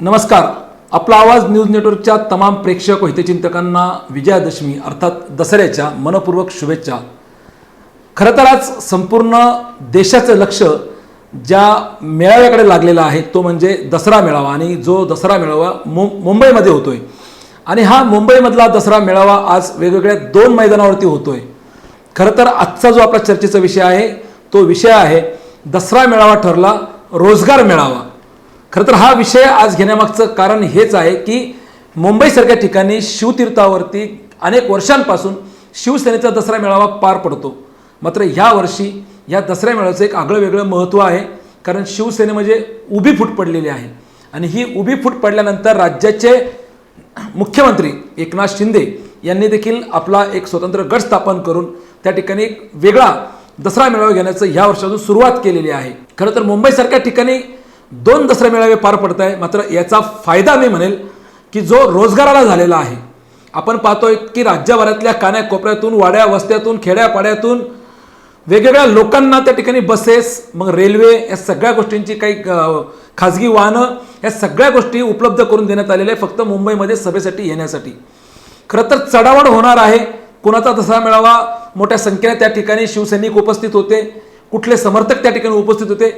नमस्कार. आपला आवाज न्यूज नेटवर्कच्या तमाम प्रेक्षक व हितचिंतकांना विजयादशमी अर्थात दसऱ्याच्या मनपूर्वक शुभेच्छा. खरं तर आज संपूर्ण देशाचं लक्ष ज्या मेळाव्याकडे लागलेला आहे तो म्हणजे दसरा मेळावा. आणि जो दसरा मेळावा मु मुंबईमध्ये होतोय. आणि हा मुंबईमधला दसरा मेळावा आज वेगवेगळ्या दोन मैदानावरती होतोय. खरं तर आजचा जो आपला चर्चेचा विषय आहे तो विषय आहे दसरा मेळावा ठरला रोजगार मेळावा. खरं तर हा विषय आज घेण्यामागचं कारण हेच आहे की मुंबईसारख्या ठिकाणी शिवतीर्थावरती अनेक वर्षांपासून शिवसेनेचा दसरा मेळावा पार पडतो. मात्र ह्या वर्षी या दसऱ्या मेळाव्याचं एक आगळं वेगळं महत्त्व आहे कारण शिवसेने म्हणजे उभी फूट पडलेली आहे. आणि ही उभी फूट पडल्यानंतर राज्याचे मुख्यमंत्री एकनाथ शिंदे यांनी देखील आपला एक स्वतंत्र गट स्थापन करून त्या ठिकाणी एक वेगळा दसरा मेळावा घेण्याचं ह्या वर्षातून सुरुवात केलेली आहे. खरं तर मुंबईसारख्या ठिकाणी दोन दसरा मेळावे पार पडत आहे मात्र याचा फायदा मी म्हणेल की जो रोजगाराला झालेला आहे आपण पाहतोय की राज्यभरातल्या कान्याकोपऱ्यातून वाड्या वस्त्यातून खेड्यापाड्यातून वेगवेगळ्या लोकांना त्या ठिकाणी बसेस मग रेल्वे या सगळ्या गोष्टींची काही खाजगी वाहनं या सगळ्या गोष्टी उपलब्ध करून देण्यात आलेल्या आहे फक्त मुंबईमध्ये सभेसाठी येण्यासाठी. खरं तर चढावड होणार आहे. कुणाचा दसरा मेळावा मोठ्या संख्येने त्या ठिकाणी शिवसैनिक उपस्थित होते. कुठले समर्थक त्या ठिकाणी उपस्थित होते.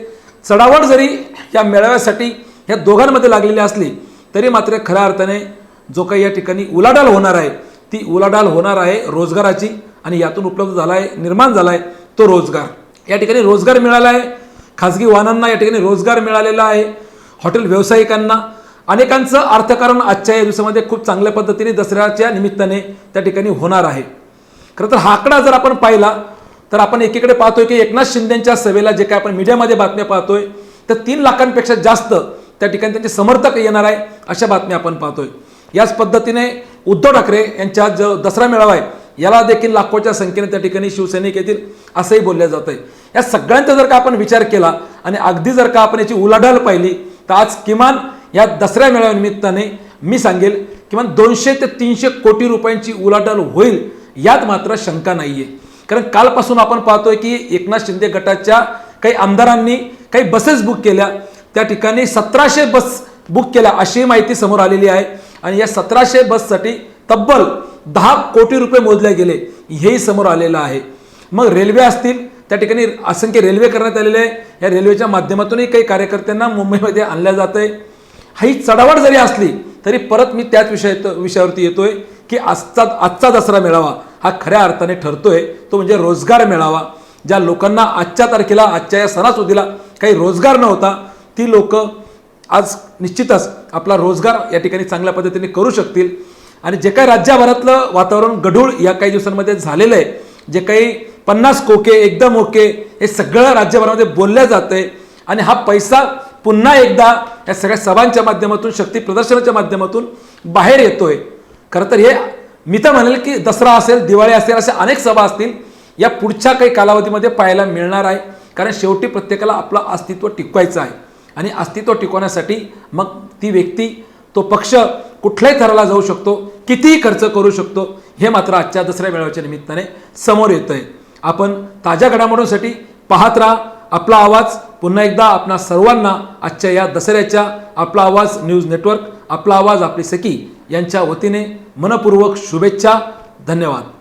चढावड जरी या मेळाव्यासाठी या दोघांमध्ये लागलेली असली तरी मात्र खऱ्या अर्थाने जो काही या ठिकाणी उलाढाल होणार आहे ती उलाढाल होणार आहे रोजगाराची आणि यातून उपलब्ध झाला आहे निर्माण झाला आहे तो रोजगार. या ठिकाणी रोजगार मिळाला आहे खाजगी वाहनांना या ठिकाणी रोजगार मिळालेला आहे हॉटेल व्यावसायिकांना. अनेकांचं अर्थकारण आजच्या या दिवसामध्ये खूप चांगल्या पद्धतीने दसऱ्याच्या निमित्ताने त्या ठिकाणी होणार आहे. खरं तर हा आकडा जर आपण पाहिला तर आपण एकीकडे पाहतोय की एकनाथ शिंदेच्या सभेला जे काय आपण मीडियामध्ये बातम्या पाहतोय तर तीन लाखांपेक्षा जास्त त्या ठिकाणी त्यांचे समर्थक येणार आहे अशा बातम्या आपण पाहतोय. याच पद्धतीने उद्धव ठाकरे यांच्या जो दसरा मेळावा आहे याला देखील लाखोच्या संख्येने त्या ठिकाणी शिवसैनिक येतील असंही बोललं जात आहे. या सगळ्यांचा जर का आपण विचार केला आणि अगदी जर का आपण याची उलाढाल पाहिली तर आज किमान या दसऱ्या मेळाव्यानिमित्ताने मी सांगेल किमान दोनशे ते तीनशे कोटी रुपयांची उलाढाल होईल यात मात्र शंका नाहीये. कारण कालपासून आपण पाहतोय की एकनाथ शिंदे गटाच्या काही आमदारांनी काही बसेस बुक केल्या. त्या ठिकाणी सतराशे बस बुक केल्या अशी माहिती समोर आलेली आहे. आणि या सतराशे बससाठी तब्बल दहा कोटी रुपये मोजले गेले. हेही समोर आलेलं आहे. मग रेल्वे असतील त्या ठिकाणी असंख्य रेल्वे करण्यात आलेले आहे. या रेल्वेच्या माध्यमातूनही काही कार्यकर्त्यांना मुंबईमध्ये आणल्या जात आहे ही चढावड जरी असली तरी परत मी त्याच विषय विषयावरती येतोय की आजचा आजचा दसरा मेळावा. हा खऱ्या अर्थाने ठरतोय तो म्हणजे रोजगार मिळावा. ज्या लोकांना आजच्या तारखेला आजच्या या सणासुदीला काही रोजगार नव्हता ती लोक आज निश्चितच आपला रोजगार या ठिकाणी चांगल्या पद्धतीने करू शकतील. आणि जे काही राज्यभरातलं वातावरण गढूळ या काही दिवसांमध्ये झालेलं आहे जे काही पन्नास कोके एकदम ओके हे सगळं राज्यभरामध्ये बोलल्या जातंय. आणि हा पैसा पुन्हा एकदा या सगळ्या सभांच्या माध्यमातून शक्ती प्रदर्शनाच्या माध्यमातून बाहेर येतोय. खरं तर हे मी तर म्हणेल की दसरा असेल दिवाळी असेल अशा अनेक सभा असतील या पुढच्या काही कालावधीमध्ये पाहायला मिळणार आहे. कारण शेवटी प्रत्येकाला आपलं अस्तित्व टिकवायचं आहे. आणि अस्तित्व टिकवण्यासाठी मग ती व्यक्ती तो पक्ष कुठल्याही थराला जाऊ शकतो कितीही खर्च करू शकतो हे मात्र आजच्या दसऱ्या मेळाव्याच्या निमित्ताने समोर येतं आहे आपण ताज्या घडामोडींसाठी पाहत राहा. आपला आवाज पुन्हा एकदा आपणा सर्वांना आजच्या या दसऱ्याच्या आपला आवाज न्यूज नेटवर्क आपला आवाज आपली सखी यांच्या वतीने मनपूर्वक शुभेच्छा धन्यवाद.